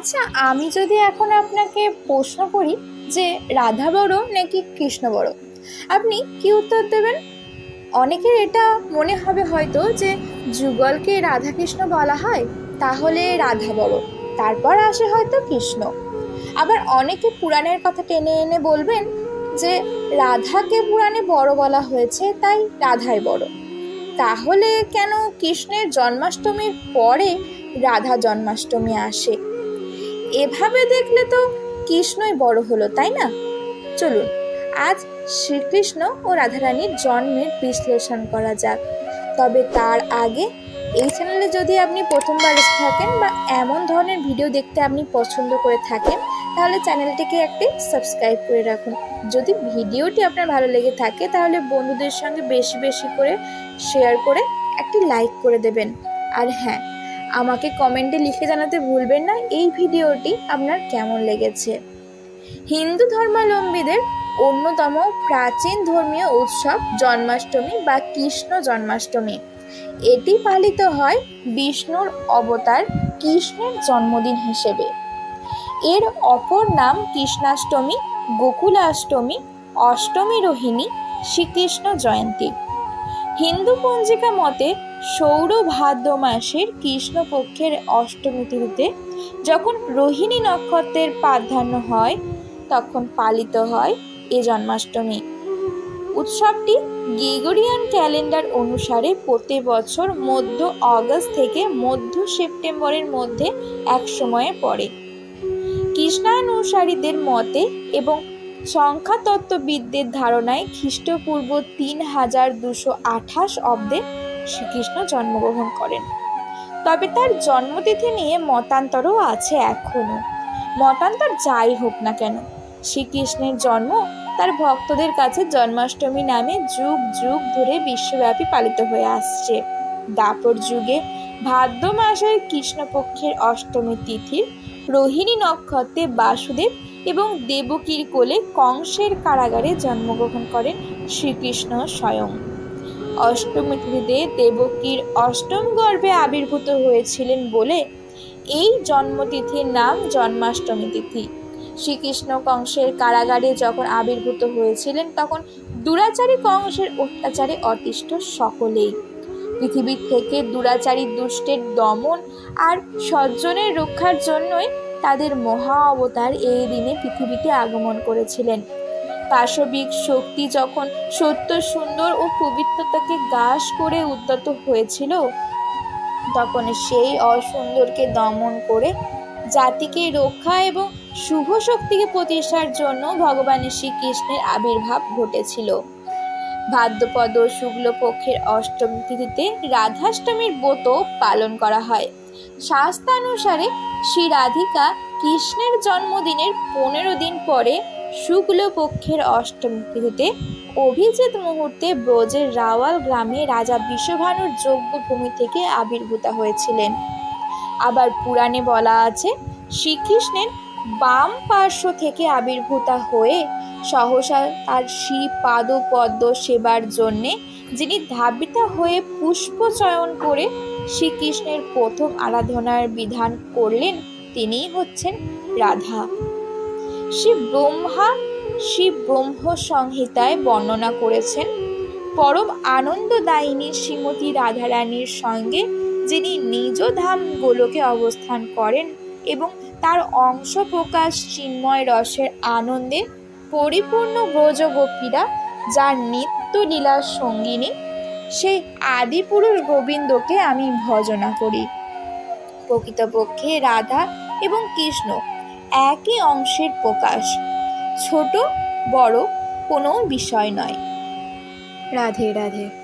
আচ্ছা আমি যদি এখন আপনাকে প্রশ্ন করি যে রাধা বড় নাকি কৃষ্ণ বড়? আপনি কি উত্তর দেবেন? অনেকের এটা মনে হবে হয়তো যে যুগলকে রাধাকৃষ্ণ বলা হয়, তাহলে রাধা বড়, তারপর আসে হয়তো কৃষ্ণ। আবার অনেকে পুরাণের কথা টেনে এনে বলবেন যে রাধাকে পুরাণে বড় বলা হয়েছে, তাই রাধাই বড়। তাহলে কেন কৃষ্ণের জন্মাষ্টমীর পরে রাধা জন্মাষ্টমী আসে? এভাবে দেখলে তো কৃষ্ণই বড় হলো, তাই না? চলুন, আজ শ্রীকৃষ্ণ ও রাধারানীর জন্মের বিশ্লেষণ করা যাক। তবে তার আগে এই চ্যানেলে যদি আপনি প্রথমবার এসে থাকেন বা এমন ধরনের ভিডিও দেখতে আপনি পছন্দ করে থাকেন, তাহলে চ্যানেলটিকে একটি সাবস্ক্রাইব করে রাখুন। যদি ভিডিওটি আপনার ভালো লেগে থাকে, তাহলে বন্ধুদের সঙ্গে বেশি বেশি করে শেয়ার করে একটি লাইক করে দেবেন। আর হ্যাঁ আমাকে কমেন্টে লিখে জানাতে ভুলবেন না এই ভিডিওটি আপনার কেমন লেগেছে। হিন্দু ধর্মাবলম্বীদের অন্যতম প্রাচীন ধর্মীয় উৎসব জন্মাষ্টমী বা কৃষ্ণ জন্মাষ্টমী। এটি পালিত হয় বিষ্ণুর অবতার কৃষ্ণের জন্মদিন হিসেবে। এর অপর নাম কৃষ্ণাষ্টমী, গোকুলাষ্টমী, অষ্টমী রোহিণী, শ্রীকৃষ্ণ জয়ন্তী। হিন্দু পঞ্জিকা মতে সৌর ভাদ্র মাসের কৃষ্ণপক্ষের অষ্টমী তিথিতে যখন রোহিণী নক্ষত্রের প্রাধান্য হয়, তখন পালিত হয় এ জন্মাষ্টমী। উৎসবটি গ্রিগোরিয়ান ক্যালেন্ডার অনুসারে প্রতি বছর মধ্য অগস্ট থেকে মধ্য সেপ্টেম্বরের মধ্যে এক সময়ে পড়ে। কৃষ্ণানুসারীদের মতে এবং সংখ্যাতত্ত্ববিদদের ধারণায় খ্রিস্টপূর্ব তিন হাজার দুশো আঠাশ অব্দে শ্রীকৃষ্ণ জন্মগ্রহণ করেন। তবে তার জন্মতিথি নিয়ে মতান্তরও আছে এখনও মতান্তর যাই হোক না কেন, শ্রীকৃষ্ণের জন্ম তার ভক্তদের কাছে জন্মাষ্টমী নামে যুগ যুগ ধরে বিশ্বব্যাপী পালিত হয়ে আসছে। দাপর যুগে ভাদ্র মাসের কৃষ্ণপক্ষের অষ্টমী তিথির রোহিণী নক্ষত্রে বাসুদেব এবং দেবকীর কোলে কংসের কারাগারে জন্মগ্রহণ করেন শ্রীকৃষ্ণ স্বয়ং। অষ্টমী তিথিতে দেবকীর অষ্টম গর্ভে আবির্ভূত হয়েছিলেন বলে এই জন্মতিথির নাম জন্মাষ্টমী তিথি। শ্রীকৃষ্ণ কংসের কারাগারে যখন আবির্ভূত হয়েছিলেন, তখন দুরাচারী কংসের অত্যাচারে অতিষ্ঠ সকলেই। পৃথিবী থেকে দুরাচারী দুষ্টের দমন আর সজ্জনের রক্ষার জন্যই তাদের মহা অবতার এই দিনে পৃথিবীতে আগমন করেছিলেন। পাশবিক শক্তি যখন সত্য, সুন্দর ও পবিত্রতাকে গ্রাস করে উদ্যত হয়েছিল, তখন সেই অসুন্দরকে দমন করে জাতিকে রক্ষা এবং শুভ শক্তিকে প্রতিষ্ঠার জন্য ভগবান শ্রীকৃষ্ণের আবির্ভাব ঘটেছিল। ভাদ্রপদ শুক্লপক্ষের অষ্টম তিথিতে রাধাষ্টমীর ব্রত পালন করা হয়। শাস্ত্রানুসারে শ্রী রাধিকা কৃষ্ণের জন্মদিনের পনেরো দিন পরে শুক্লপক্ষের অষ্টমী তিথিতে অভিজিৎ মুহূর্তে ব্রজের রাওয়াল গ্রামে রাজা বিশ্বভানুর যজ্ঞভূমি থেকে আবির্ভূত হয়েছিলেন। আবার পুরাণে বলা আছে, শ্রীকৃষ্ণের বাম পার্শ্ব থেকে আবির্ভূতা হয়ে সহসা তার শ্রী পাদ পদ্ম সেবার জন্যে যিনি ধাবিত হয়ে পুষ্প চয়ন করে শ্রীকৃষ্ণের প্রথম আরাধনার বিধান করলেন, তিনিই হচ্ছেন রাধা। শ্রী ব্রহ্মা শ্রী ব্রহ্ম সংহিতায় বর্ণনা করেছেন, পরম আনন্দদায়িনী শ্রীমতী রাধারানীর সঙ্গে যিনি নিজ ধাম গোলকে অবস্থান করেন এবং তার অংশ প্রকাশ চিন্ময় রসের আনন্দে পরিপূর্ণ ব্রজ গোপীরা যার নিত্য লীলার সঙ্গিনী, সেই আদিপুরুষ গোবিন্দকে আমি ভজনা করি। প্রকৃতপক্ষে রাধা এবং কৃষ্ণ একই অংশের প্রকাশ। ছোট বড় কোনো বিষয় নয়। রাধে রাধে।